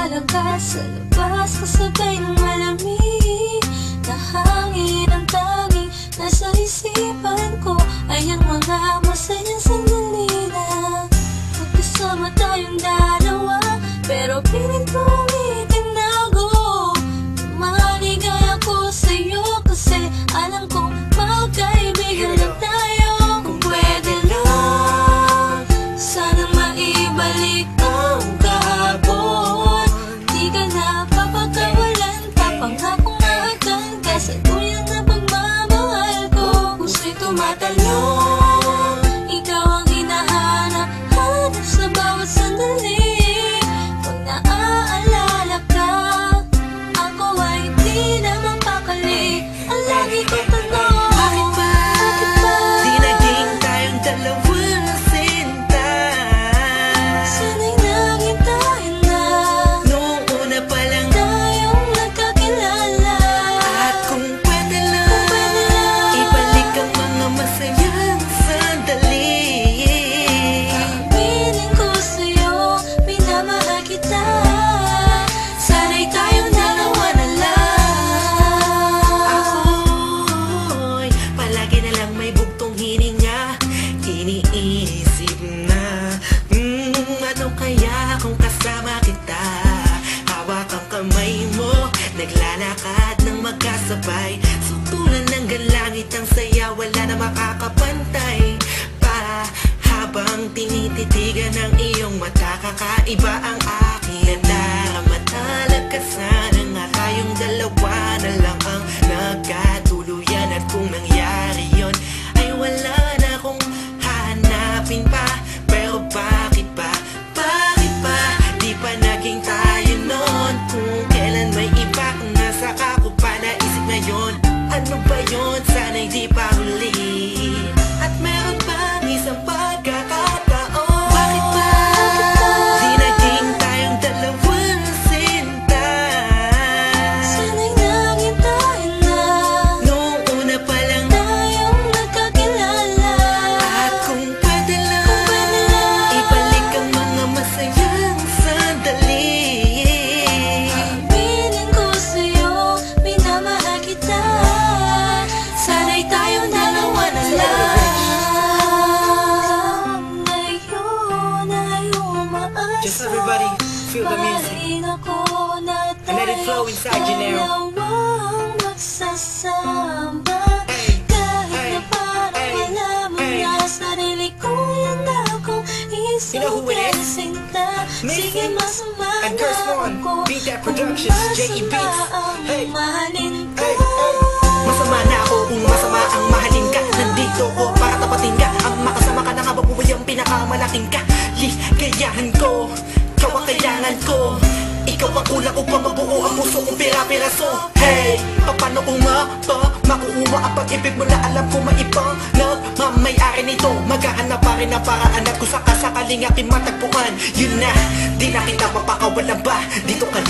naglalakad sa labas Kasabay ng malamig Na hangin ang tanging Nasa isipan ko Ay ang mga masayang Iniisip na mm, Ano kaya kung kasama kita? Hawak ang kamay mo Naglalakad ng magkasabay. Sutulan ng galangit ang saya Wala na makakapantay. Pa Habang tinititigan ng iyong mata Kakaiba ang sana'y di inside you now. Dalawang magsasama Hey, Kahit hey, na parang hey, wala mo hey. na Sarili ko lang akong You know who it is? sinta Mason Sige masama and Curse One. Beat That Productions, J.E. Beats. Hey. Hey, hey. Masama na ako kung masama ang mahalin ka Nandito ko para tapatin ka Ang makasama ka na nga babuhay ang pinakamalaking ka Ligayahan ko, ikaw ang kailangan ko Ikaw ang kulang upang mabuo ang puso kong pira-piraso Hey, paano umapa Makukuha ang pag-ibig mo na alam ko maibang Nagmamayari nito. Maghahanap pa rin ang paraan at kung sakasakaling aking matagpuan. Yun na, di na kita mapakawalan ba? Dito ka